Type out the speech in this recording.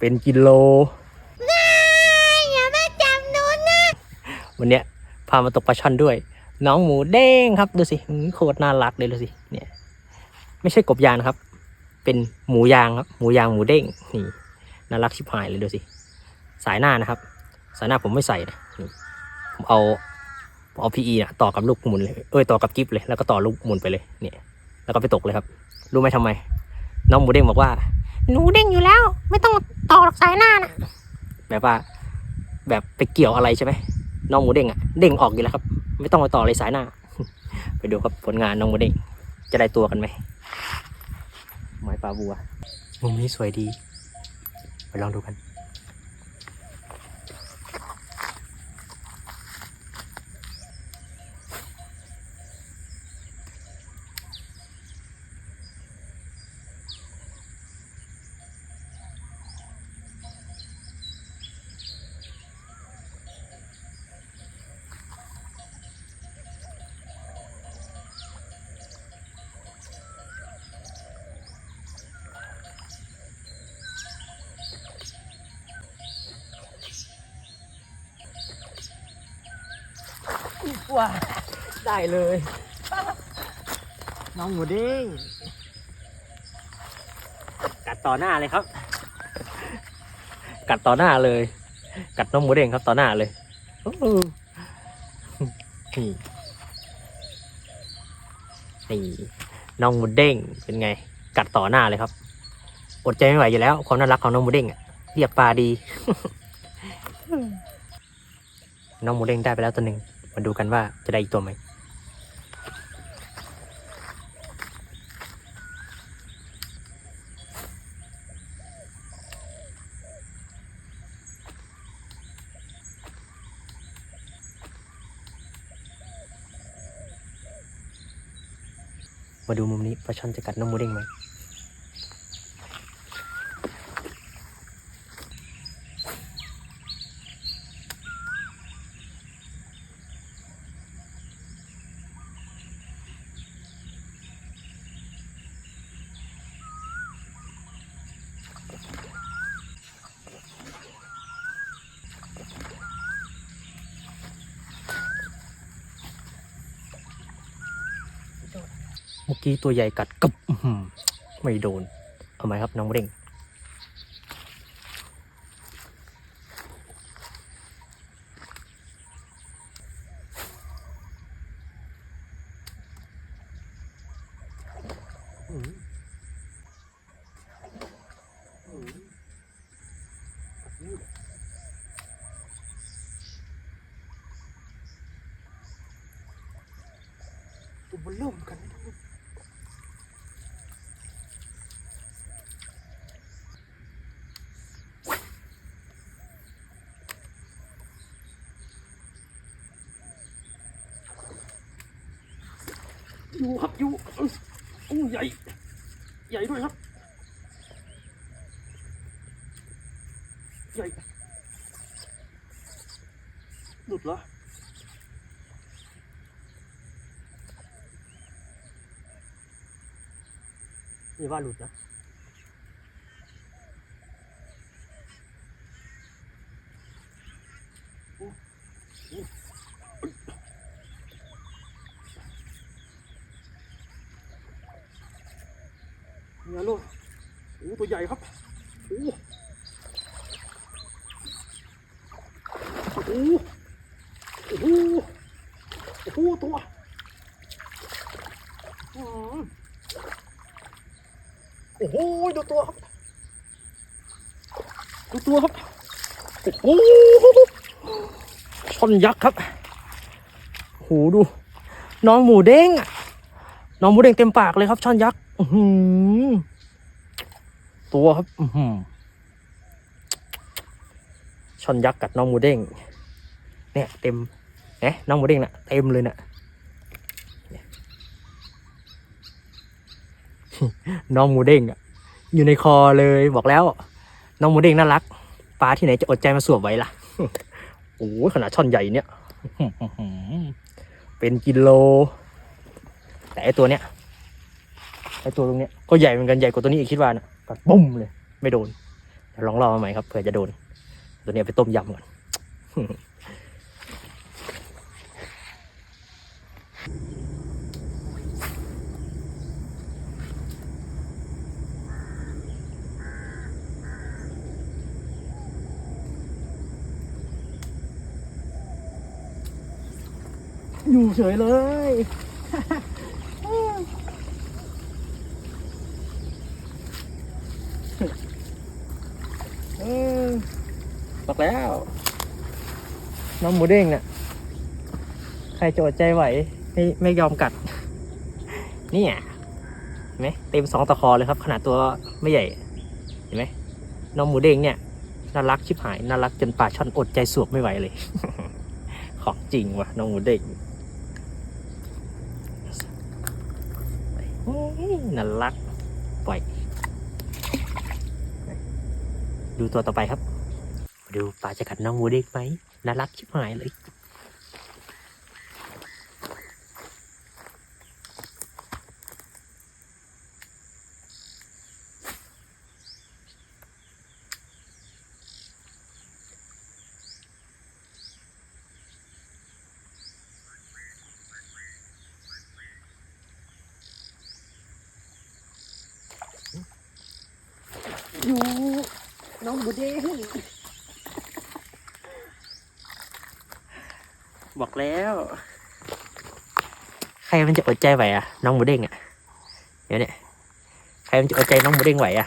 เป็นกิโลอย่ามาจับหนูนะวันเนี้ยพามาตกปลาช่อนด้วย น้องหมูเด้งครับดูสิหืมโคตรน่ารักเลยดูสิเนี่ย ไม่ใช่กบยางนะครับ เป็นหมูยางครับหมูยางหมูเด้งนี่น่ารักชิบหายเลยดูสิ สายหน้านะครับ สายหน้าผมไม่ใส่นะนี่ผมเอาผมเอาพีอีนะต่อกับลูกหมุนเลยเอ้ยต่อกับกิฟเลยแล้วก็ต่อลูกหมุนไปเลยเนี่ยแล้วก็ไปตกเลยครับ รู้ไหมทำไม น้องหมูเด้งบอกว่า หนูเด้งอยู่แล้ว ไม่ต้องต่อหรอกสายหน้านะแบบว่า แบบไปเกี่ยวอะไรใช่ไหมน้องหมูเด้งอะเด้งออกอยู่แล้วครับ ไม่ต้องไปต่อเลยสายหน้า ไปดูครับผลงานน้องหมูเด้งจะได้ตัวกันไหมไม้ปลาบัวมุมนี้สวยดี ไปลองดูกัน ว้าได้เลย น้องหมูเด้งกัดต่อหน้าเลยครับ กัดต่อหน้าเลย กัดน้องหมูเด้งครับต่อหน้าเลยอู้หูนี่นี่น้องหมูเด้งเป็นไง กัดต่อหน้าเลยครับอดใจไม่ไหวอยู่แล้วความน่ารักของน้องหมูเด้งอะเรียกปลาดี น้องหมูเด้งได้ไปแล้วตัวหนึ่ง มาดูกันว่าจะได้อีกตัวไหมมาดูมุมนี้ปลาช่อนจะกัดน้องมูเด้งไหม มื่อกี้ตัวใหญ่กัดกึบไม่โดน เอาไหมครับน้องหมูเด้งตัวมันเริ่มกัน อยู่ครับอยู่อู้ใหญ่ ใหญ่ด้วยครับ ใหญ่ หลุดเหรอนี่ว่าหลุดนะ เนี่ยลูก โอ้ตัวใหญ่ครับโอ้โหโอ้โหโอ้โหตัวอืมโอ้โหดูตัวครับดูตัวครับโอ้โหช่อนยักษ์ครับโหดู น้องหมูเด้งน้องหมูเด้งเต็มปากเลยครับช่อนยักษ์อื้อ ตัวครับช้อหือช่อนยักษ์กัดน้องหมูเด้งเนี่ยเต็มเนี่ยน้องหมูเด้งน่ะเต็มเลยนะเนี่ยน้องหมูเด้งอะอยู่ในคอเลยบอกแล้ว น้องหมูเด้งน่ารักปลาที่ไหนจะอดใจมาสวมไว้ล่ะโอ้ขนาดช่อนใหญ่เนี่ยเป็นกิโล แต่ไอตัวเนี้ยไอตัวตรงเนี้ยก็ใหญ่เหมือนกันใหญ่กว่าตัวนี้อีกคิดว่านะกัด ปุ้มเลย ไม่โดนลองรอมาใหม่ครับเผื่อจะโดน ตัวนี้ไปต้มยำก่อนอยู่เฉยเลย เออ บอกแล้ว น้องหมูเด้งเนี่ยใครจะอดใจไหว ไม่ไม่ยอมกัดเนี่ยเห็นไหมเต็มสองตะคอเลยครับ ขนาดตัวไม่ใหญ่ เห็นไหมน้องหมูเด้งเนี่ยน่ารักชิบหายน่ารักจนป่าช่อนอดใจสวบไม่ไหวเลย ของจริงว่ะน้องหมูเด้งน่ารักปล่อย ดูตัวต่อไปครับ ดูปลาจะกัดน้องวัวเด็กไหมน่ารักชิบหายเลย น้องหมูเด้งบอกแล้ว ใครมันจะอดใจไหวอะ น้องหมูเด้งอะ เดี๋ยวเนี่ย ใครมันจะอดใจน้องหมูเด้งไหวอะ